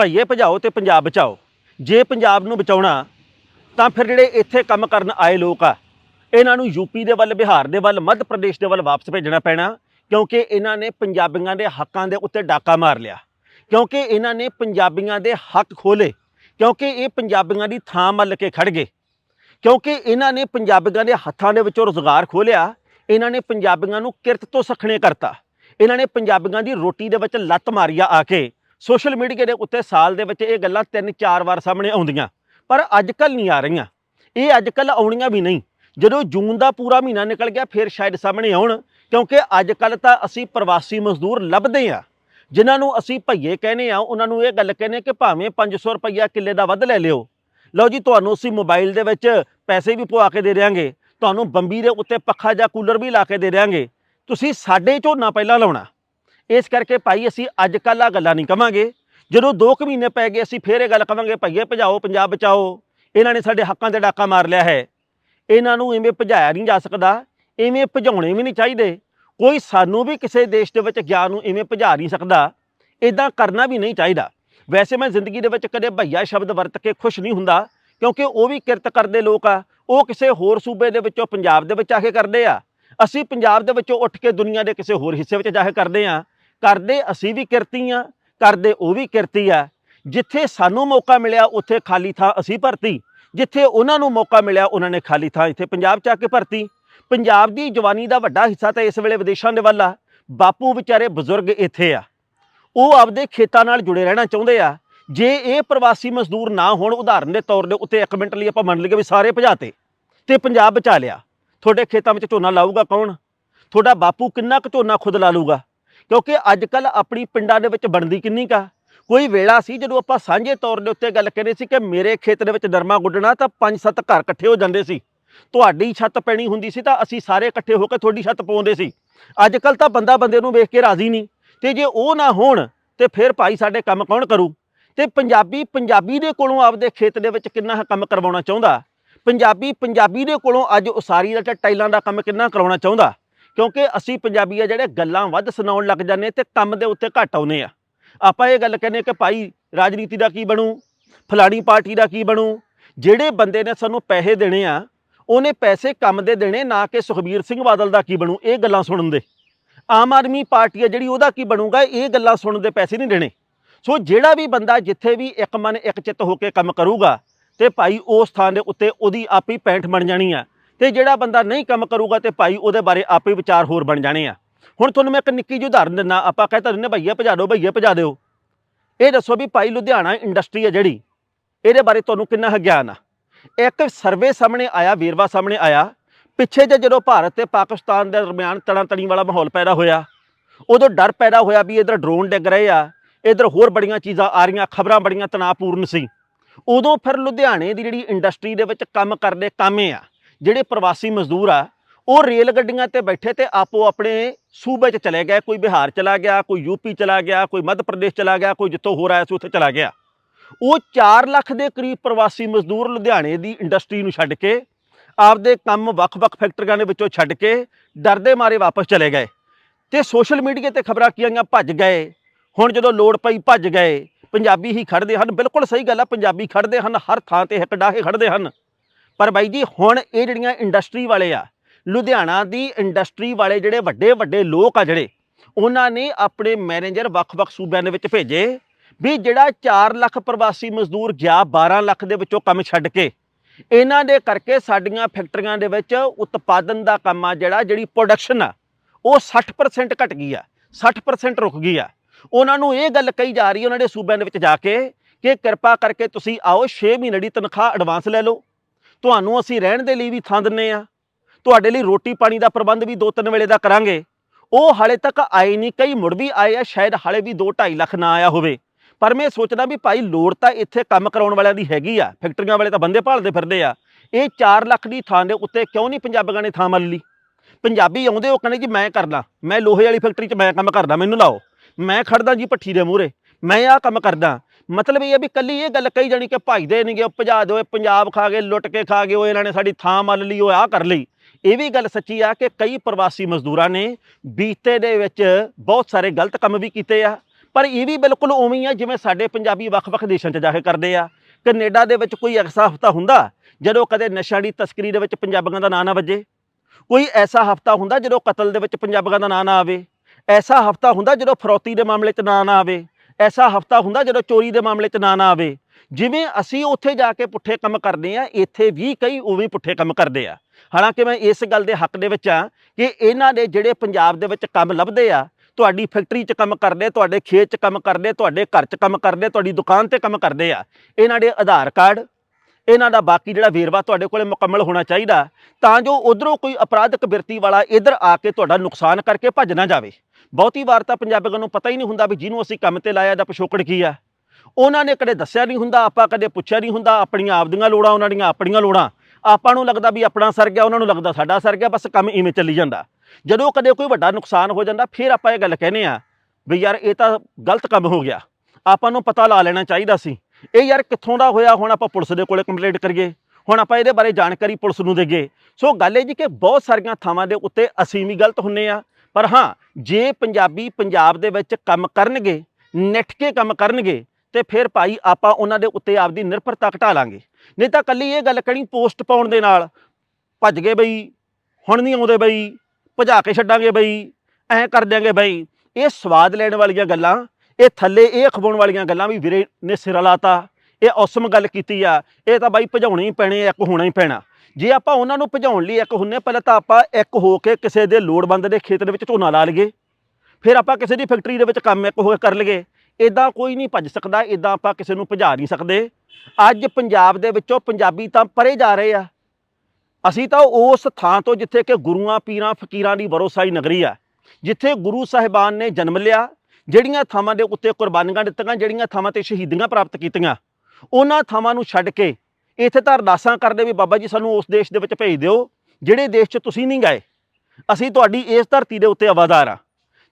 ਭਈਏ ਭਜਾਓ ਤੇ ਪੰਜਾਬ ਬਚਾਓ। ਜੇ ਪੰਜਾਬ ਨੂੰ ਬਚਾਉਣਾ, ਤਾਂ ਫਿਰ ਜਿਹੜੇ ਇੱਥੇ ਕੰਮ ਕਰਨ ਆਏ ਲੋਕ ਆ, ਇਹਨਾਂ ਨੂੰ ਯੂਪੀ ਦੇ ਵੱਲ, ਬਿਹਾਰ ਦੇ ਵੱਲ, ਮੱਧ ਪ੍ਰਦੇਸ਼ ਦੇ ਵੱਲ ਵਾਪਸ ਭੇਜਣਾ ਪੈਣਾ, ਕਿਉਂਕਿ ਇਹਨਾਂ ਨੇ ਪੰਜਾਬੀਆਂ ਦੇ ਹੱਕਾਂ ਦੇ ਉੱਤੇ ਡਾਕਾ ਮਾਰ ਲਿਆ। ਕਿਉਂਕਿ ਇਹਨਾਂ ਨੇ ਪੰਜਾਬੀਆਂ ਦੇ ਹੱਕ ਖੋਲੇ ਕਿਉਂਕਿ ਇਹ ਪੰਜਾਬੀਆਂ ਦੀ ਥਾਂ ਮੱਲ ਕੇ ਖੜ ਗਏ। ਕਿਉਂਕਿ ਇਹਨਾਂ ਨੇ ਪੰਜਾਬੀਆਂ ਦੇ ਹੱਥਾਂ ਦੇ ਵਿੱਚੋਂ ਰੋਜ਼ਗਾਰ ਖੋਲਿਆ ਇਹਨਾਂ ਨੇ ਪੰਜਾਬੀਆਂ ਨੂੰ ਕਿਰਤ ਤੋਂ ਸਖਣੇ ਕਰਤਾ। ਇਹਨਾਂ ਨੇ ਪੰਜਾਬੀਆਂ ਦੀ ਰੋਟੀ ਦੇ ਵਿੱਚ ਲੱਤ ਮਾਰੀਆ ਆ ਕੇ ਸੋਸ਼ਲ ਮੀਡੀਆ ਦੇ ਉੱਤੇ ਸਾਲ ਦੇ ਵਿੱਚ ਇਹ ਗੱਲਾਂ ਤਿੰਨ ਚਾਰ ਵਾਰ ਸਾਹਮਣੇ ਆਉਂਦੀਆਂ, ਪਰ ਅੱਜ ਕੱਲ ਨਹੀਂ ਆ ਰਹੀਆਂ। ਇਹ ਅੱਜ ਕੱਲ ਆਉਣੀਆਂ ਵੀ ਨਹੀਂ। ਜਦੋਂ ਜੂਨ ਦਾ ਪੂਰਾ ਮਹੀਨਾ ਨਿਕਲ ਗਿਆ, ਫਿਰ ਸ਼ਾਇਦ ਸਾਹਮਣੇ ਆਉਣ, ਕਿਉਂਕਿ ਅੱਜ ਕੱਲ ਤਾਂ ਅਸੀਂ ਪ੍ਰਵਾਸੀ ਮਜ਼ਦੂਰ ਲੱਭਦੇ ਆ ਜਿਨ੍ਹਾਂ ਨੂੰ ਅਸੀਂ ਭਈਏ ਕਹਿੰਦੇ ਆ ਉਹਨਾਂ ਨੂੰ ਇਹ ਗੱਲ ਕਹਿੰਦੇ ਕਿ ਭਾਵੇਂ 500 ਰੁਪਈਆ ਕਿੱਲੇ ਦਾ ਵੱਧ ਲੈ ਲਿਓ। ਲਓ ਜੀ, ਤੁਹਾਨੂੰ ਅਸੀਂ ਮੋਬਾਈਲ ਦੇ ਵਿੱਚ ਪੈਸੇ ਵੀ ਪਵਾ ਕੇ ਦੇ ਦਿਆਂਗੇ। ਤੁਹਾਨੂੰ ਬੰਬੀ ਦੇ ਉੱਤੇ ਪੱਖਾ ਜਾਂ ਕੂਲਰ ਵੀ ਲਾ ਕੇ ਦੇ ਦਿਆਂਗੇ। ਤੁਸੀਂ ਸਾਡੇ ਝੋਨਾ ਪਹਿਲਾਂ ਲਾਉਣਾ। ਇਸ ਕਰਕੇ ਭਾਈ ਅਸੀਂ ਅੱਜ ਕੱਲ੍ਹ ਆ ਗੱਲਾਂ ਨਹੀਂ ਕਵਾਂਗੇ। ਜਦੋਂ 2 ਕੁ ਮਹੀਨੇ ਪੈ ਗਏ, ਅਸੀਂ ਫੇਰ ਇਹ ਗੱਲ ਕਵਾਂਗੇ, ਭਈਏ ਭਜਾਓ, ਪੰਜਾਬ ਬਚਾਓ। ਇਹਨਾਂ ਨੇ ਸਾਡੇ ਹੱਕਾਂ ਤੇ ਡਾਕਾ ਮਾਰ ਲਿਆ ਹੈ। ਇਹਨਾਂ ਨੂੰ ਇਵੇਂ ਭਜਾਇਆ ਨਹੀਂ ਜਾ ਸਕਦਾ, ਇਵੇਂ ਭਜਾਉਣੇ ਵੀ ਨਹੀਂ ਚਾਹੀਦੇ। ਕੋਈ ਸਾਨੂੰ ਵੀ ਕਿਸੇ ਦੇਸ਼ ਦੇ ਵਿੱਚ ਗਿਆਨ ਨੂੰ ਇਵੇਂ ਭਜਾ ਨਹੀਂ ਸਕਦਾ। ਇਦਾਂ ਕਰਨਾ ਵੀ ਨਹੀਂ ਚਾਹੀਦਾ। ਵੈਸੇ ਮੈਂ ਜ਼ਿੰਦਗੀ ਦੇ ਵਿੱਚ ਕਦੇ ਭਈਆ ਸ਼ਬਦ ਵਰਤ ਕੇ ਖੁਸ਼ ਨਹੀਂ ਹੁੰਦਾ, ਕਿਉਂਕਿ ਉਹ ਵੀ ਕਿਰਤ ਕਰਦੇ ਲੋਕ ਆ। ਉਹ ਕਿਸੇ ਹੋਰ ਸੂਬੇ ਦੇ ਵਿੱਚੋਂ ਪੰਜਾਬ ਦੇ ਵਿੱਚ ਆ ਕੇ ਕਰਦੇ ਆ। ਅਸੀਂ ਪੰਜਾਬ ਦੇ ਵਿੱਚੋਂ ਉੱਠ ਕੇ ਦੁਨੀਆ ਦੇ ਕਿਸੇ ਹੋਰ ਹਿੱਸੇ ਵਿੱਚ ਜਾ ਕੇ ਕਰਦੇ ਆ। ਕਰਦੇ ਅਸੀਂ ਵੀ ਕਿਰਤੀ ਆ, ਕਰਦੇ ਉਹ ਵੀ ਕਿਰਤੀ ਆ। ਜਿੱਥੇ ਸਾਨੂੰ ਮੌਕਾ ਮਿਲਿਆ, ਉੱਥੇ ਖਾਲੀ ਥਾਂ ਅਸੀਂ ਭਰਤੀ। ਜਿੱਥੇ ਉਹਨਾਂ ਨੂੰ ਮੌਕਾ ਮਿਲਿਆ, ਉਹਨਾਂ ਨੇ ਖਾਲੀ ਥਾਂ ਇੱਥੇ ਪੰਜਾਬ ਚ ਆ ਕੇ ਭਰਤੀ। ਪੰਜਾਬ ਦੀ ਜਵਾਨੀ ਦਾ ਵੱਡਾ ਹਿੱਸਾ ਤਾਂ ਇਸ ਵੇਲੇ ਵਿਦੇਸ਼ਾਂ ਦੇ ਵੱਲ ਆ। ਬਾਪੂ ਵਿਚਾਰੇ ਬਜ਼ੁਰਗ ਇੱਥੇ ਆ। ਉਹ ਆਪਦੇ ਖੇਤਾਂ ਨਾਲ ਜੁੜੇ ਰਹਿਣਾ ਚਾਹੁੰਦੇ ਆ। ਜੇ ਇਹ ਪ੍ਰਵਾਸੀ ਮਜ਼ਦੂਰ ਨਾ ਹੋਣ, ਉਦਾਹਰਨ ਦੇ ਤੌਰ ਦੇ ਉੱਤੇ 1 ਮਿੰਟ ਲਈ ਆਪਾਂ ਮੰਨ ਲਈਏ ਵੀ ਸਾਰੇ ਭਜਾਤੇ ਤੇ ਪੰਜਾਬ ਬਚਾ ਲਿਆ। ਤੁਹਾਡੇ ਖੇਤਾਂ ਵਿੱਚ ਝੋਨਾ ਲਾਊਗਾ ਕੌਣ? ਤੁਹਾਡਾ ਬਾਪੂ ਕਿੰਨਾ ਕੁ ਝੋਨਾ ਖੁਦ ਲਾ ਲੂਗਾ ਕਿਉਂਕਿ ਅੱਜ ਕੱਲ ਆਪਣੀ ਪਿੰਡਾਂ ਦੇ ਵਿੱਚ ਬਣਦੀ ਕਿੰਨੀ ਕਾ ਕੋਈ ਵੇਲਾ ਸੀ ਜਦੋਂ ਆਪਾਂ ਸਾਂਝੇ ਤੌਰ ਦੇ ਉੱਤੇ ਗੱਲ ਕਹਿੰਦੇ ਸੀ ਕਿ ਮੇਰੇ ਖੇਤ ਦੇ ਵਿੱਚ ਨਰਮਾ ਗੁੱਡਣਾ ਤਾਂ 5-7 ਘਰ ਇਕੱਠੇ ਹੋ ਜਾਂਦੇ ਸੀ। ਤੁਹਾਡੀ ਛੱਤ ਪੈਣੀ ਹੁੰਦੀ ਸੀ ਤਾਂ ਅਸੀਂ ਸਾਰੇ ਇਕੱਠੇ ਹੋ ਕੇ ਤੁਹਾਡੀ ਛੱਤ ਪਾਉਂਦੇ ਸੀ। ਅੱਜ ਕੱਲ ਤਾਂ ਬੰਦਾ ਬੰਦੇ ਨੂੰ ਵੇਖ ਕੇ ਰਾਜ਼ੀ ਨਹੀਂ। ਤੇ ਜੇ ਉਹ ਨਾ ਹੋਣ, ਤੇ ਫਿਰ ਭਾਈ ਸਾਡੇ ਕੰਮ ਕੌਣ ਕਰੂ? ਤੇ ਪੰਜਾਬੀ ਪੰਜਾਬੀ ਦੇ ਕੋਲੋਂ ਆਪਦੇ ਖੇਤ ਦੇ ਵਿੱਚ ਕਿੰਨਾ ਕੰਮ ਕਰਵਾਉਣਾ ਚਾਹੁੰਦਾ? ਪੰਜਾਬੀ ਪੰਜਾਬੀ ਦੇ ਕੋਲੋਂ ਅੱਜ ਉਸਾਰੀ ਦਾ ਟਾਈਲਾਂ ਦਾ ਕੰਮ ਕਿੰਨਾ ਕਰਾਉਣਾ ਚਾਹੁੰਦਾ? ਕਿਉਂਕਿ ਅਸੀਂ ਪੰਜਾਬੀ ਆ ਜਿਹੜੇ ਗੱਲਾਂ ਵੱਧ ਸੁਣਾਉਣ ਲੱਗ ਜਾਂਦੇ ਤੇ ਕੰਮ ਦੇ ਉੱਤੇ ਘੱਟ ਆਉਨੇ ਆ ਆਪਾਂ ਇਹ ਗੱਲ ਕਹਿੰਦੇ ਕਿ ਭਾਈ ਰਾਜਨੀਤੀ ਦਾ ਕੀ ਬਣੂ? ਫਲਾਣੀ ਪਾਰਟੀ ਦਾ ਕੀ ਬਣੂ? ਜਿਹੜੇ ਬੰਦੇ ਨੇ ਸਾਨੂੰ ਪੈਸੇ ਦੇਣੇ ਆ, ਉਹਨੇ ਪੈਸੇ ਕੰਮ ਦੇ ਦੇਣੇ, ਨਾ ਕਿ ਸੁਖਬੀਰ ਸਿੰਘ ਬਾਦਲ ਦਾ ਕੀ ਬਣੂ? ਇਹ ਗੱਲਾਂ ਸੁਣਨ ਦੇ। ਆਮ ਆਦਮੀ ਪਾਰਟੀ ਹੈ ਜਿਹੜੀ, ਉਹਦਾ ਕੀ ਬਣੂਗਾ? ਇਹ ਗੱਲਾਂ ਸੁਣਨ ਦੇ ਪੈਸੇ ਨਹੀਂ ਦੇਣੇ। ਸੋ ਜਿਹੜਾ ਵੀ ਬੰਦਾ ਜਿੱਥੇ ਵੀ ਇੱਕ ਮਨ ਇੱਕ ਚਿੱਤ ਹੋ ਕੇ ਕੰਮ ਕਰੂਗਾ, ਤੇ ਭਾਈ ਉਸ ਥਾਂ ਦੇ ਉੱਤੇ ਉਹਦੀ ਆਪੀ ਪੈਂਠ ਬਣ ਜਾਣੀ ਆ। ਤੇ ਜਿਹੜਾ ਬੰਦਾ ਨਹੀਂ ਕੰਮ ਕਰੂਗਾ ਤੇ ਭਾਈ ਉਹਦੇ ਬਾਰੇ ਆਪੇ ਵਿਚਾਰ ਹੋਰ ਬਣ ਜਾਣੇ ਆ। ਹੁਣ ਤੁਹਾਨੂੰ ਮੈਂ ਇੱਕ ਨਿੱਕੀ ਜਿਹੀ ਉਦਾਹਰਨ ਦਿੰਦਾ, ਆਪਾਂ ਕਹਿੰਦਾ ਦਿੰਦੇ ਭਈਆ ਭਜਾ ਦਿਓ ਭਈਆ ਭਜਾ ਦਿਓ। ਇਹ ਦੱਸੋ ਵੀ ਭਾਈ ਲੁਧਿਆਣਾ ਇੰਡਸਟਰੀ ਆ ਜਿਹੜੀ, ਇਹਦੇ ਬਾਰੇ ਤੁਹਾਨੂੰ ਕਿੰਨਾ ਕੁ ਗਿਆਨ ਆ? ਇੱਕ ਸਰਵੇ ਸਾਹਮਣੇ ਆਇਆ, ਵੇਰਵਾ ਸਾਹਮਣੇ ਆਇਆ, ਪਿੱਛੇ ਜੇ ਜਦੋਂ ਭਾਰਤ ਤੇ ਪਾਕਿਸਤਾਨ ਦੇ ਦਰਮਿਆਨ ਤਣਾ ਤਣੀ ਵਾਲਾ ਮਾਹੌਲ ਪੈਦਾ ਹੋਇਆ, ਉਦੋਂ ਡਰ ਪੈਦਾ ਹੋਇਆ ਵੀ ਇਧਰ ਡਰੋਨ ਡਿੱਗ ਰਹੇ ਆ, ਇਧਰ ਹੋਰ ਬੜੀਆਂ ਚੀਜ਼ਾਂ ਆ ਰਹੀਆਂ, ਖਬਰਾਂ ਬੜੀਆਂ ਤਣਾਅਪੂਰਨ ਸੀ। ਉਦੋਂ ਫਿਰ ਲੁਧਿਆਣੇ ਦੀ ਜਿਹੜੀ ਇੰਡਸਟਰੀ ਦੇ ਵਿੱਚ ਕੰਮ ਕਰਦੇ ਕਾਮੇ ਆ ਜਿਹੜੇ ਪ੍ਰਵਾਸੀ ਮਜ਼ਦੂਰ ਆ, ਉਹ ਰੇਲ ਗੱਡੀਆਂ ਤੇ ਬੈਠੇ ਤੇ ਆਪੋ ਆਪਣੇ ਸੂਬੇ 'ਚ ਚਲੇ ਗਏ, ਕੋਈ ਬਿਹਾਰ ਚਲਾ ਗਿਆ, ਕੋਈ ਯੂਪੀ ਚਲਾ ਗਿਆ, ਕੋਈ ਮੱਧ ਪ੍ਰਦੇਸ਼ ਚਲਾ ਗਿਆ, ਕੋਈ ਜਿੱਥੋਂ ਹੋਰ ਆਇਆ ਸੀ ਉੱਥੇ ਚਲਾ ਗਿਆ। ਉਹ 4 ਲੱਖ ਦੇ ਕਰੀਬ ਪ੍ਰਵਾਸੀ ਮਜ਼ਦੂਰ ਲੁਧਿਆਣੇ ਦੀ ਇੰਡਸਟਰੀ ਨੂੰ ਛੱਡ ਕੇ, ਆਪਦੇ ਕੰਮ ਵੱਖ-ਵੱਖ ਫੈਕਟਰੀਆਂ ਦੇ ਵਿੱਚੋਂ ਛੱਡ ਕੇ ਡਰਦੇ ਮਾਰੇ ਵਾਪਸ ਚਲੇ ਗਏ। ਤੇ ਸੋਸ਼ਲ ਮੀਡੀਆ ਤੇ ਖਬਰਾਂ ਕੀ ਆਈਆਂ? ਭੱਜ ਗਏ। ਹੁਣ ਜਦੋਂ ਲੋੜ ਪਈ ਭੱਜ ਗਏ। ਪੰਜਾਬੀ ਹੀ ਖੜਦੇ ਹਨ। ਬਿਲਕੁਲ ਸਹੀ ਗੱਲ ਆ, ਪੰਜਾਬੀ ਖੜਦੇ ਹਨ, ਹਰ ਥਾਂ ਤੇ ਹਿੱਕ ਡਾਹੇ ਖੜਦੇ ਹਨ। ਪਰ ਬਾਈ ਜੀ, ਹੁਣ ਇਹ ਜਿਹੜੀਆਂ ਇੰਡਸਟਰੀ ਵਾਲੇ ਆ, ਲੁਧਿਆਣਾ ਦੀ ਇੰਡਸਟਰੀ ਵਾਲੇ ਜਿਹੜੇ ਵੱਡੇ ਵੱਡੇ ਲੋਕ ਆ ਜਿਹੜੇ, ਉਹਨਾਂ ਨੇ ਆਪਣੇ ਮੈਨੇਜਰ ਵੱਖ-ਵੱਖ ਸੂਬਿਆਂ ਦੇ ਵਿੱਚ ਭੇਜੇ ਵੀ ਜਿਹੜਾ 4 ਲੱਖ ਪ੍ਰਵਾਸੀ ਮਜ਼ਦੂਰ ਗਿਆ 12 ਲੱਖ ਦੇ ਵਿੱਚੋਂ ਕੰਮ ਛੱਡ ਕੇ, ਇਹਨਾਂ ਦੇ ਕਰਕੇ ਸਾਡੀਆਂ ਫੈਕਟਰੀਆਂ ਦੇ ਵਿੱਚ ਉਤਪਾਦਨ ਦਾ ਕੰਮ ਆ ਜਿਹੜਾ, ਜਿਹੜੀ ਪ੍ਰੋਡਕਸ਼ਨ ਆ, ਉਹ 60% ਘਟ ਗਈ ਆ 60% ਰੁਕ ਗਈ ਆ। ਉਹਨਾਂ ਨੂੰ ਇਹ ਗੱਲ ਕਹੀ ਜਾ ਰਹੀ ਹੈ ਉਹਨਾਂ ਦੇ ਸੂਬਿਆਂ ਦੇ ਵਿੱਚ ਜਾ ਕੇ ਕਿ ਕਿਰਪਾ ਕਰਕੇ ਤੁਸੀਂ ਆਓ 6 ਮਹੀਨੇ ਦੀ ਤਨਖਾਹ ਐਡਵਾਂਸ ਲੈ ਲਓ। ਤੁਹਾਨੂੰ ਅਸੀਂ ਰਹਿਣ ਦੇ ਲਈ ਵੀ ਥਾਂ ਦਿੰਨੇ ਆ। ਤੁਹਾਡੇ ਲਈ ਰੋਟੀ ਪਾਣੀ ਦਾ ਪ੍ਰਬੰਧ ਵੀ ਦੋ ਤਿੰਨ ਵੇਲੇ ਦਾ ਕਰਾਂਗੇ। ਉਹ ਹਾਲੇ ਤੱਕ ਆਏ ਨਹੀਂ, ਕਈ ਮੁੜ ਵੀ ਆਏ ਆ, ਸ਼ਾਇਦ ਹਾਲੇ ਵੀ 2.5 ਲੱਖ ਨਾ ਆਇਆ ਹੋਵੇ। ਪਰ ਮੈਂ ਸੋਚਦਾ ਵੀ ਭਾਈ ਲੋੜ ਤਾਂ ਇੱਥੇ ਕੰਮ ਕਰਾਉਣ ਵਾਲਿਆਂ ਦੀ ਹੈਗੀ ਆ, ਫੈਕਟਰੀਆਂ ਵਾਲੇ ਤਾਂ ਬੰਦੇ ਭਾਲਦੇ ਫਿਰਦੇ ਆ। ਇਹ 4 ਲੱਖ ਦੀ ਥਾਂ ਦੇ ਉੱਤੇ ਕਿਉਂ ਨਹੀਂ ਪੰਜਾਬੀਆਂ ਨੇ ਥਾਂ ਮੱਲ ਲਈ? ਪੰਜਾਬੀ ਆਉਂਦੇ ਉਹ ਕਹਿੰਦੇ ਜੀ ਮੈਂ ਕਰਦਾ, ਮੈਂ ਲੋਹੇ ਵਾਲੀ ਫੈਕਟਰੀ 'ਚ ਮੈਂ ਕੰਮ ਕਰਦਾ, ਮੈਨੂੰ ਲਾਓ। ਮੈਂ ਖੜਦਾ ਜੀ ਭੱਠੀ ਦੇ ਮੂਹਰੇ, ਮੈਂ ਆਹ ਕੰਮ ਕਰਦਾ। ਮਤਲਬ ਇਹ ਹੈ ਵੀ ਕੱਲੀ ਇਹ ਗੱਲ ਕਹੀ ਜਾਣੀ ਕਿ ਭਜਦੇ ਨਹੀਂਗੇ ਉਹ ਭਜਾ ਦਿਓ ਪੰਜਾਬ ਖਾ ਗਏ, ਲੁੱਟ ਕੇ ਖਾ ਗਏ, ਉਹ ਇਹਨਾਂ ਨੇ ਸਾਡੀ ਥਾਂ ਮੱਲ ਲਈ, ਉਹ ਆਹ ਕਰ ਲਈ। ਇਹ ਵੀ ਗੱਲ ਸੱਚੀ ਆ ਕਿ ਕਈ ਪ੍ਰਵਾਸੀ ਮਜ਼ਦੂਰਾਂ ਨੇ ਬੀਤੇ ਦੇ ਵਿੱਚ ਬਹੁਤ ਸਾਰੇ ਗਲਤ ਕੰਮ ਵੀ ਕੀਤੇ ਆ। ਪਰ ਇਹ ਵੀ ਬਿਲਕੁਲ ਉਵੇਂ ਆ, ਜਿਵੇਂ ਸਾਡੇ ਪੰਜਾਬੀ ਵੱਖ-ਵੱਖ ਦੇਸ਼ਾਂ 'ਚ ਜਾ ਕੇ ਕਰਦੇ ਆ। ਕੈਨੇਡਾ ਦੇ ਵਿੱਚ ਕੋਈ ਐਸਾ ਹਫਤਾ ਹੁੰਦਾ ਜਦੋਂ ਕਦੇ ਨਸ਼ਿਆਂ ਦੀ ਤਸਕਰੀ ਦੇ ਵਿੱਚ ਪੰਜਾਬੀਆਂ ਦਾ ਨਾਂ ਨਾ ਵੱਜੇ? ਕੋਈ ਐਸਾ ਹਫਤਾ ਹੁੰਦਾ ਜਦੋਂ ਕਤਲ ਦੇ ਵਿੱਚ ਪੰਜਾਬੀਆਂ ਦਾ ਨਾਂ ਨਾ ਆਵੇ? ਐਸਾ ਹਫਤਾ ਹੁੰਦਾ ਜਦੋਂ ਫਰੋਤੀ ਦੇ ਮਾਮਲੇ 'ਚ ਨਾਂ ਨਾ ਆਵੇ? ਐਸਾ ਹਫਤਾ ਹੁੰਦਾ ਜਦੋਂ ਚੋਰੀ ਦੇ ਮਾਮਲੇ 'ਚ ਨਾ ਨਾ ਆਵੇ। ਜਿਵੇਂ ਅਸੀਂ ਉੱਥੇ ਜਾ ਕੇ ਪੁੱਠੇ ਕੰਮ ਕਰਦੇ ਆ ਇੱਥੇ ਵੀ ਕਈ ਉਵੇਂ ਪੁੱਠੇ ਕੰਮ ਕਰਦੇ ਆ। ਹਾਲਾਂਕਿ ਮੈਂ ਇਸ ਗੱਲ ਦੇ ਹੱਕ ਦੇ ਵਿੱਚ ਆ ਕਿ ਇਹਨਾਂ ਦੇ ਜਿਹੜੇ ਪੰਜਾਬ ਦੇ ਵਿੱਚ ਕੰਮ ਲੱਭਦੇ ਆ, ਤੁਹਾਡੀ ਫੈਕਟਰੀ 'ਚ ਕੰਮ ਕਰਦੇ, ਤੁਹਾਡੇ ਖੇਤ 'ਚ ਕੰਮ ਕਰਦੇ, ਤੁਹਾਡੇ ਘਰ 'ਚ ਕੰਮ ਕਰਦੇ, ਤੁਹਾਡੀ ਦੁਕਾਨ ਤੇ ਕੰਮ ਕਰਦੇ ਆ, ਇਹਨਾਂ ਦੇ ਆਧਾਰ ਕਾਰਡ, ਇਹਨਾਂ ਦਾ ਬਾਕੀ ਜਿਹੜਾ ਵੇਰਵਾ ਤੁਹਾਡੇ ਕੋਲੇ ਮੁਕੰਮਲ ਹੋਣਾ ਚਾਹੀਦਾ, ਤਾਂ ਜੋ ਉਧਰੋਂ ਕੋਈ ਅਪਰਾਧਕ ਬਿਰਤੀ ਵਾਲਾ ਇੱਧਰ ਆ ਕੇ ਤੁਹਾਡਾ ਨੁਕਸਾਨ ਕਰਕੇ ਭੱਜ ਨਾ ਜਾਵੇ। ਬਹੁਤੀ ਵਾਰ ਤਾਂ ਪੰਜਾਬੀਆਂ ਨੂੰ ਪਤਾ ਹੀ ਨਹੀਂ ਹੁੰਦਾ ਵੀ ਜਿਹਨੂੰ ਅਸੀਂ ਕੰਮ ਤੇ ਲਾਇਆ ਦਾ ਪਿਛੋਕੜ ਕੀ ਆ। ਉਹਨਾਂ ਨੇ ਕਦੇ ਦੱਸਿਆ ਨਹੀਂ ਹੁੰਦਾ, ਆਪਾਂ ਕਦੇ ਪੁੱਛਿਆ ਨਹੀਂ ਹੁੰਦਾ, ਆਪਣੀਆਂ ਆਪਦੀਆਂ ਲੋੜਾਂ, ਉਹਨਾਂ ਦੀਆਂ ਆਪਣੀਆਂ ਲੋੜਾਂ। ਆਪਾਂ ਨੂੰ ਲੱਗਦਾ ਵੀ ਆਪਣਾ ਸਰ ਗਿਆ, ਉਹਨਾਂ ਨੂੰ ਲੱਗਦਾ ਸਾਡਾ ਸਰ ਗਿਆ, ਬਸ ਕੰਮ ਇਵੇਂ ਚੱਲੀ ਜਾਂਦਾ। ਜਦੋਂ ਕਦੇ ਕੋਈ ਵੱਡਾ ਨੁਕਸਾਨ ਹੋ ਜਾਂਦਾ, ਫਿਰ ਆਪਾਂ ਇਹ ਗੱਲ ਕਹਿੰਦੇ ਆ ਵੀ ਯਾਰ ਇਹ ਤਾਂ ਗਲਤ ਕੰਮ ਹੋ ਗਿਆ। ਆਪਾਂ ਨੂੰ ਪਤਾ ਲਾ ਲੈਣਾ ਚਾਹੀਦਾ ਸੀ। ਇਹ ਯਾਰ ਕਿੱਥੋਂ ਦਾ ਹੋਇਆ, ਹੁਣ ਆਪਾਂ ਪੁਲਿਸ ਦੇ ਕੋਲੇ ਕੰਪਲੇਂਟ ਕਰੀਏ। ਹੁਣ ਆਪਾਂ ਇਹਦੇ ਬਾਰੇ ਜਾਣਕਾਰੀ ਪੁਲਿਸ ਨੂੰ ਦੇਈਏ। ਸੋ ਗੱਲ ਇਹ ਜੀ ਕਿ ਬਹੁਤ ਸਾਰੀਆਂ ਥਾਵਾਂ ਦੇ ਉੱਤੇ ਅਸੀਂ ਵੀ ਗਲਤ ਹੁੰਨੇ ਆ। ਪਰ ਹਾਂ, ਜੇ ਪੰਜਾਬੀ ਪੰਜਾਬ ਦੇ ਵਿੱਚ ਕੰਮ ਕਰਨਗੇ, ਨਿੱਠ ਕੇ ਕੰਮ ਕਰਨਗੇ, ਤੇ ਫਿਰ ਭਾਈ ਆਪਾਂ ਉਹਨਾਂ ਦੇ ਉੱਤੇ ਆਪਦੀ ਨਿਰਭਰਤਾ ਘਟਾ ਲਾਂਗੇ। ਨਹੀਂ ਤਾਂ ਕੱਲੀ ਇਹ ਗੱਲ ਕਹਿਣੀ ਪੋਸਟ ਪਾਉਣ ਦੇ ਨਾਲ ਭੱਜ ਗਏ ਬਈ, ਹੁਣ ਨਹੀਂ ਆਉਂਦੇ ਬਈ, ਭਜਾ ਕੇ ਛੱਡਾਂਗੇ ਬਈ, ਐਂ ਕਰ ਦਿਆਂਗੇ ਬਈ। ਇਹ ਸਵਾਦ ਲੈਣ ਵਾਲੀਆਂ ਗੱਲਾਂ, ਇਹ ਥੱਲੇ ਇਹ ਖਵਾਉਣ ਵਾਲੀਆਂ ਗੱਲਾਂ ਵੀ ਵੀਰੇ ਨੇ ਸਿਰ ਲਾਤਾ। ਇਹ ਔਸਮ ਗੱਲ ਕੀਤੀ ਆ, ਇਹ ਤਾਂ ਬਾਈ ਭਜਾਉਣੇ ਹੀ ਪੈਣੇ ਇੱਕ ਹੋਣਾ ਹੀ ਪੈਣਾ। ਜੇ ਆਪਾਂ ਉਹਨਾਂ ਨੂੰ ਭਜਾਉਣ ਲਈ ਇੱਕ ਹੁੰਨੇ ਪਹਿਲਾਂ ਤਾਂ ਆਪਾਂ ਇੱਕ ਹੋ ਕੇ ਕਿਸੇ ਦੇ ਲੋੜਵੰਦ ਦੇ ਖੇਤਰ ਵਿੱਚ ਝੋਨਾ ਲਾ ਲਈਏ। ਫਿਰ ਆਪਾਂ ਕਿਸੇ ਦੀ ਫੈਕਟਰੀ ਦੇ ਵਿੱਚ ਕੰਮ ਇੱਕ ਹੋ ਕੇ ਕਰ ਲਈਏ। ਇਦਾਂ ਕੋਈ ਨਹੀਂ ਭੱਜ ਸਕਦਾ ਇਦਾਂ ਆਪਾਂ ਕਿਸੇ ਨੂੰ ਭਜਾ ਨਹੀਂ ਸਕਦੇ। ਅੱਜ ਪੰਜਾਬ ਦੇ ਵਿੱਚੋਂ ਪੰਜਾਬੀ ਤਾਂ ਪਰੇ ਜਾ ਰਹੇ ਆ। ਅਸੀਂ ਤਾਂ ਉਸ ਥਾਂ ਤੋਂ ਜਿੱਥੇ ਕਿ ਗੁਰੂਆਂ, ਪੀਰਾਂ, ਫਕੀਰਾਂ ਦੀ ਵਰੋਸਾਈ ਨਗਰੀ ਆ, ਜਿੱਥੇ ਗੁਰੂ ਸਾਹਿਬਾਨ ਨੇ ਜਨਮ ਲਿਆ, ਜਿਹੜੀਆਂ ਥਾਵਾਂ ਦੇ ਉੱਤੇ ਕੁਰਬਾਨੀਆਂ ਦਿੱਤੀਆਂ, ਜਿਹੜੀਆਂ ਥਾਵਾਂ ਤੇ ਸ਼ਹੀਦੀਆਂ ਪ੍ਰਾਪਤ ਕੀਤੀਆਂ, ਉਹਨਾਂ ਥਾਵਾਂ ਨੂੰ ਛੱਡ ਕੇ ਇੱਥੇ ਤਾਂ ਅਰਦਾਸਾਂ ਕਰਦੇ ਵੀ ਬਾਬਾ ਜੀ ਸਾਨੂੰ ਉਸ ਦੇਸ਼ ਦੇ ਵਿੱਚ ਭੇਜ ਦਿਓ, ਜਿਹੜੇ ਦੇਸ਼ 'ਚ ਤੁਸੀਂ ਨਹੀਂ ਗਏ। ਅਸੀਂ ਤੁਹਾਡੀ ਇਸ ਧਰਤੀ ਦੇ ਉੱਤੇ ਆਵਾਦਾਰ ਆ।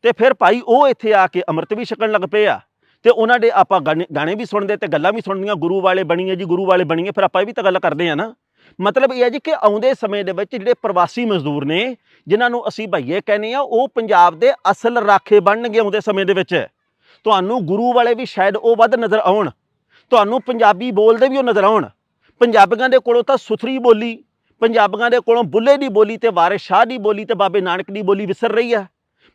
ਤੇ ਫਿਰ ਭਾਈ ਉਹ ਇੱਥੇ ਆ ਕੇ ਅੰਮ੍ਰਿਤ ਵੀ ਛਕਣ ਲੱਗ ਪਏ ਆ। ਤੇ ਉਹਨਾਂ ਦੇ ਆਪਾਂ ਗਾਣੇ ਗਾਣੇ ਵੀ ਸੁਣਦੇ ਤੇ ਗੱਲਾਂ ਵੀ ਸੁਣਦੀਆਂ ਗੁਰੂ ਵਾਲੇ ਬਣੀਏ ਜੀ, ਗੁਰੂ ਵਾਲੇ ਬਣੀਏ, ਫਿਰ ਆਪਾਂ ਇਹ ਵੀ ਤਾਂ ਗੱਲ ਕਰਦੇ ਆ ਨਾ। ਮਤਲਬ ਇਹ ਹੈ ਜੀ ਕਿ ਆਉਂਦੇ ਸਮੇਂ ਦੇ ਵਿੱਚ ਜਿਹੜੇ ਪ੍ਰਵਾਸੀ ਮਜ਼ਦੂਰ ਨੇ, ਜਿਨ੍ਹਾਂ ਨੂੰ ਅਸੀਂ ਭਈਏ ਕਹਿੰਦੇ ਆ, ਉਹ ਪੰਜਾਬ ਦੇ ਅਸਲ ਰਾਖੇ ਬਣਨਗੇ ਆਉਂਦੇ ਸਮੇਂ ਦੇ ਵਿੱਚ। ਤੁਹਾਨੂੰ ਗੁਰੂ ਵਾਲੇ ਵੀ ਸ਼ਾਇਦ ਉਹ ਵੱਧ ਨਜ਼ਰ ਆਉਣ। ਤੁਹਾਨੂੰ ਪੰਜਾਬੀ ਬੋਲਦੇ ਵੀ ਉਹ ਨਜ਼ਰ ਆਉਣ। ਪੰਜਾਬੀਆਂ ਦੇ ਕੋਲੋਂ ਤਾਂ ਸੁਥਰੀ ਬੋਲੀ, ਪੰਜਾਬੀਆਂ ਦੇ ਕੋਲੋਂ ਬੁੱਲੇ ਦੀ ਬੋਲੀ ਤੇ ਵਾਰਿਸ ਸ਼ਾਹ ਦੀ ਬੋਲੀ ਤੇ ਬਾਬੇ ਨਾਨਕ ਦੀ ਬੋਲੀ ਵਿਸਰ ਰਹੀ ਆ।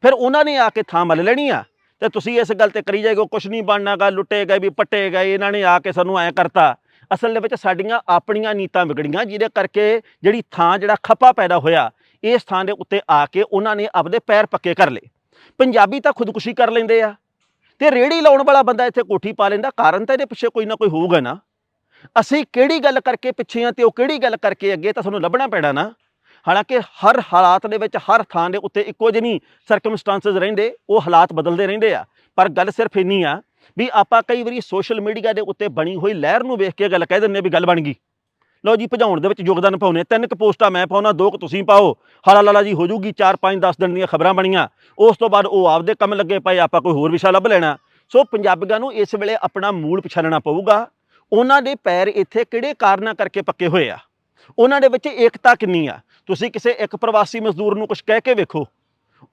ਫਿਰ ਉਹਨਾਂ ਨੇ ਆ ਕੇ ਥਾਂ ਮੱਲ ਲੈਣੀ ਆ। ਤੇ ਤੁਸੀਂ ਇਸ ਗੱਲ ਤੇ ਕਰੀ ਜਾਏਗੋ, ਕੁਛ ਨਹੀਂ ਬਣਨਾਗਾ ਲੁੱਟੇ ਗਏ ਵੀ, ਪੱਟੇ ਗਏ, ਇਹਨਾਂ ਨੇ ਆ ਕੇ ਸਾਨੂੰ ਐ ਕਰਤਾ। ਅਸਲ ਦੇ ਵਿੱਚ ਸਾਡੀਆਂ ਆਪਣੀਆਂ ਨੀਤਾਂ ਵਿਗੜੀਆਂ, ਜਿਹਦੇ ਕਰਕੇ ਜਿਹੜੀ ਥਾਂ ਜਿਹੜਾ ਖੱਪਾ ਪੈਦਾ ਹੋਇਆ ਇਸ ਥਾਂ ਦੇ ਉੱਤੇ ਆ ਕੇ ਉਹਨਾਂ ਨੇ ਆਪਦੇ ਪੈਰ ਪੱਕੇ ਕਰ ਲਏ। ਪੰਜਾਬੀ ਤਾਂ ਖੁਦਕੁਸ਼ੀ ਕਰ ਲੈਂਦੇ ਆ। ਤੇ ਰੇੜੀ ਲਾਉਣ ਵਾਲਾ ਬੰਦਾ ਇੱਥੇ ਕੋਠੀ ਪਾ ਲੈਂਦਾ, ਕਾਰਨ ਤਾਂ ਇਹਦੇ ਪਿੱਛੇ ਕੋਈ ਨਾ ਕੋਈ ਹੋਊਗਾ ਨਾ। ਅਸੀਂ ਕਿਹੜੀ ਗੱਲ ਕਰਕੇ ਪਿੱਛੇ ਆ ਤੇ ਉਹ ਕਿਹੜੀ ਗੱਲ ਕਰਕੇ ਅੱਗੇ ਤਾਂ ਸਾਨੂੰ ਲੱਭਣਾ ਪੈਣਾ ਨਾ? ਹਾਲਾਂਕਿ ਹਰ ਹਾਲਾਤ ਦੇ ਵਿੱਚ, ਹਰ ਥਾਂ ਦੇ ਉੱਤੇ ਇੱਕੋ ਜਿਹੇ ਨਹੀਂ ਸਰਕਮਸਟੈਂਸਸ ਰਹਿੰਦੇ, ਉਹ ਹਾਲਾਤ ਬਦਲਦੇ ਰਹਿੰਦੇ ਆ। ਪਰ ਗੱਲ ਸਿਰਫ ਇੰਨੀ ਆ ਵੀ ਆਪਾਂ ਕਈ ਵਾਰੀ ਸੋਸ਼ਲ ਮੀਡੀਆ ਦੇ ਉੱਤੇ ਬਣੀ ਹੋਈ ਲਹਿਰ ਨੂੰ ਵੇਖ ਕੇ ਗੱਲ ਕਹਿ ਦਿੰਦੇ ਆ ਵੀ ਗੱਲ ਬਣ ਗਈ। ਲਓ ਜੀ, ਭਜਾਉਣ ਦੇ ਵਿੱਚ ਯੋਗਦਾਨ ਪਾਉਨੇ ਤਿੰਨ ਕੁ ਪੋਸਟਾਂ ਮੈਂ ਪਾਉਣਾ, ਦੋ ਕੁ ਤੁਸੀਂ ਪਾਓ। ਹਾਲਾ ਲਾਲਾ ਜੀ, ਹੋ ਜੂਗੀ 4 5 10 ਦਿਨ ਦੀਆਂ ਖਬਰਾਂ ਬਣੀਆਂ। ਉਸ ਤੋਂ ਬਾਅਦ ਉਹ ਆਪਦੇ ਕੰਮ ਲੱਗੇ ਪਏ, ਆਪਾਂ ਕੋਈ ਹੋਰ ਵਿਸ਼ਾ ਲੱਭ ਲੈਣਾ। ਸੋ ਪੰਜਾਬੀਆਂ ਨੂੰ ਇਸ ਵੇਲੇ ਆਪਣਾ ਮੂਲ ਪਛਾਣਨਾ ਪਊਗਾ। ਉਹਨਾਂ ਦੇ ਪੈਰ ਇੱਥੇ ਕਿਹੜੇ ਕਾਰਨਾਂ ਕਰਕੇ ਪੱਕੇ ਹੋਏ ਆ? ਉਹਨਾਂ ਦੇ ਵਿੱਚ ਏਕਤਾ ਕਿੰਨੀ ਆ? ਤੁਸੀਂ ਕਿਸੇ ਇੱਕ ਪ੍ਰਵਾਸੀ ਮਜ਼ਦੂਰ ਨੂੰ ਕੁਝ ਕਹਿ ਕੇ ਵੇਖੋ।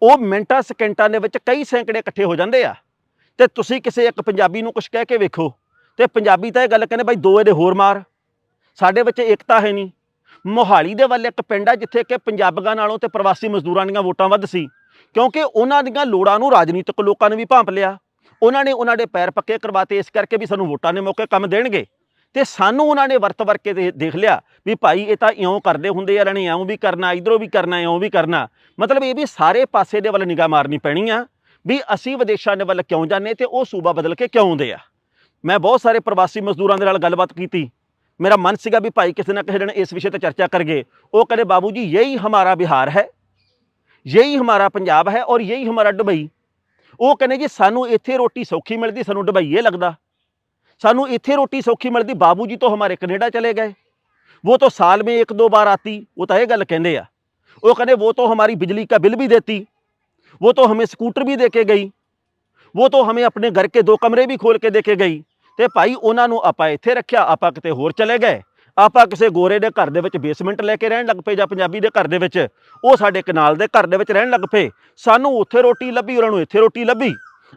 ਉਹ ਮਿੰਟਾਂ, ਸਕਿੰਟਾਂ ਦੇ ਵਿੱਚ ਕਈ ਸੈਂਕੜੇ ਇਕੱਠੇ ਹੋ ਜਾਂਦੇ ਆ। ਤੇ ਤੁਸੀਂ ਕਿਸੇ ਇੱਕ ਪੰਜਾਬੀ ਨੂੰ ਕੁਝ ਕਹਿ ਕੇ ਵੇਖੋ। ਤੇ ਪੰਜਾਬੀ ਤਾਂ ਇਹ ਗੱਲ ਕਹਿੰਦੇ ਬਾਈ ਦੋ ਇਹਦੇ ਹੋਰ ਮਾਰ। ਸਾਡੇ ਵਿੱਚ ਏਕਤਾ ਹੈ ਨਹੀਂ। ਮੋਹਾਲੀ ਦੇ ਵੱਲ ਇੱਕ ਪਿੰਡ ਆ ਜਿੱਥੇ ਕਿ ਪੰਜਾਬੀਆਂ ਨਾਲੋਂ ਤੇ ਪ੍ਰਵਾਸੀ ਮਜ਼ਦੂਰਾਂ ਦੀਆਂ ਵੋਟਾਂ ਵੱਧ ਸੀ। ਕਿਉਂਕਿ ਉਹਨਾਂ ਦੀਆਂ ਲੋੜਾਂ ਨੂੰ ਰਾਜਨੀਤਿਕ ਲੋਕਾਂ ਨੇ ਵੀ ਭਾਂਪ ਲਿਆ। ਉਹਨਾਂ ਨੇ ਉਹਨਾਂ ਦੇ ਪੈਰ ਪੱਕੇ ਕਰਵਾਤੇ, ਇਸ ਕਰਕੇ ਵੀ ਸਾਨੂੰ ਵੋਟਾਂ ਦੇ ਮੌਕੇ ਕੰਮ ਦੇਣਗੇ। ਤੇ ਸਾਨੂੰ ਉਹਨਾਂ ਨੇ ਵਰਤ ਵਰ ਕੇ ਦੇ- ਦੇਖ ਲਿਆ ਵੀ ਭਾਈ ਇਹ ਤਾਂ ਇਉਂ ਕਰਦੇ ਹੁੰਦੇ ਆ, ਰਣੇ ਇਉਂ ਵੀ ਕਰਨਾ, ਇਧਰੋਂ ਵੀ ਕਰਨਾ, ਇਉਂ ਵੀ ਕਰਨਾ। ਮਤਲਬ ਇਹ ਵੀ ਸਾਰੇ ਪਾਸੇ ਦੇ ਵੱਲ ਨਿਗਾਹ ਮਾਰਨੀ ਪੈਣੀ ਆ, ਵੀ ਅਸੀਂ ਵਿਦੇਸ਼ਾਂ ਦੇ ਵੱਲ ਕਿਉਂ ਜਾਂਦੇ ਤੇ ਉਹ ਸੂਬਾ ਬਦਲ ਕੇ ਕਿਉਂ ਆਉਂਦੇ ਆ। ਮੈਂ ਬਹੁਤ ਸਾਰੇ ਪ੍ਰਵਾਸੀ ਮਜ਼ਦੂਰਾਂ ਦੇ ਨਾਲ ਗੱਲਬਾਤ ਕੀਤੀ। ਮੇਰਾ ਮਨ ਸੀਗਾ ਵੀ ਭਾਈ ਕਿਸੇ ਨਾ ਕਿਸੇ ਦਿਨ ਇਸ ਵਿਸ਼ੇ ਤੇ ਚਰਚਾ ਕਰਗੇ। ਉਹ ਕਹਿੰਦੇ, ਬਾਬੂ ਜੀ, ਯਹੀ ਹਮਾਰਾ ਬਿਹਾਰ ਹੈ, ਯਹੀ ਹਮਾਰਾ ਪੰਜਾਬ ਹੈ ਔਰ ਯਹੀ ਹਮਾਰਾ ਦੁਬਈ। ਉਹ ਕਹਿੰਦੇ ਜੀ ਸਾਨੂੰ ਇੱਥੇ ਰੋਟੀ ਸੌਖੀ ਮਿਲਦੀ ਸਾਨੂੰ ਦੁਬਈ ਇਹ ਲੱਗਦਾ ਸਾਨੂੰ ਇੱਥੇ ਰੋਟੀ ਸੌਖੀ ਮਿਲਦੀ ਬਾਬੂ ਜੀ ਤੋਂ ਹਮਾਰੇ ਕੈਨੇਡਾ ਚਲੇ ਗਏ वो तो साल में एक दो बार आती वो तो ये गल कहते आ वो कहते वो तो हमारी बिजली का बिल भी देती वो तो हमें स्कूटर भी दे के गई वो तो हमें अपने घर के दो कमरे भी खोल के दे के गई ਤੇ ਭਾਈ ਉਹਨਾਂ ਨੂੰ ਆਪਾਂ ਇੱਥੇ ਰੱਖਿਆ ਆਪਾਂ ਕਿਤੇ ਹੋਰ ਚਲੇ ਗਏ ਆਪਾਂ ਕਿਸੇ ਗੋਰੇ ਦੇ ਘਰ ਦੇ ਵਿੱਚ ਬੇਸਮੈਂਟ ਲੈ ਕੇ ਰਹਿਣ ਲੱਗ ਪਏ ਜਾਂ ਪੰਜਾਬੀ ਦੇ ਘਰ ਦੇ ਵਿੱਚ, ਉਹ ਸਾਡੇ ਕਨਾਲ ਦੇ ਘਰ ਦੇ ਵਿੱਚ ਰਹਿਣ ਲੱਗ ਪਏ। ਸਾਨੂੰ ਉੱਥੇ ਰੋਟੀ ਲੱਭੀ, ਉਹਨਾਂ ਨੂੰ ਇੱਥੇ ਰੋਟੀ ਲੱਭੀ।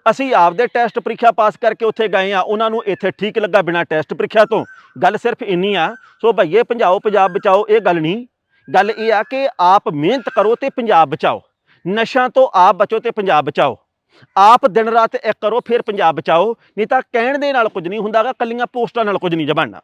ਅਸੀਂ ਆਪਦੇ ਟੈਸਟ ਪ੍ਰੀਖਿਆ ਪਾਸ ਕਰਕੇ ਉੱਥੇ ਗਏ ਆ ਉਹਨਾਂ ਨੂੰ ਇੱਥੇ ਠੀਕ ਲੱਗਾ ਬਿਨਾਂ ਟੈਸਟ ਪ੍ਰੀਖਿਆ ਤੋਂ। ਗੱਲ ਸਿਰਫ ਇੰਨੀ ਆ, ਸੋ ਭਈਏ ਭਜਾਓ, ਪੰਜਾਬ ਬਚਾਓ, ਇਹ ਗੱਲ ਨਹੀਂ। ਗੱਲ ਇਹ ਆ ਕਿ ਆਪ ਮਿਹਨਤ ਕਰੋ ਤੇ ਪੰਜਾਬ ਬਚਾਓ। ਨਸ਼ਿਆਂ ਤੋਂ ਆਪ ਬਚੋ ਤੇ ਪੰਜਾਬ ਬਚਾਓ। ਆਪ ਦਿਨ ਰਾਤ ਇੱਕ ਕਰੋ, ਫਿਰ ਪੰਜਾਬ ਬਚਾਓ। ਨਹੀਂ ਤਾਂ ਕਹਿਣ ਦੇ ਨਾਲ ਕੁਝ ਨਹੀਂ ਹੁੰਦਾਗਾ, ਕੱਲੀਆਂ ਪੋਸਟਾਂ ਨਾਲ ਕੁਝ ਨਹੀਂ ਜਬਾਨਾ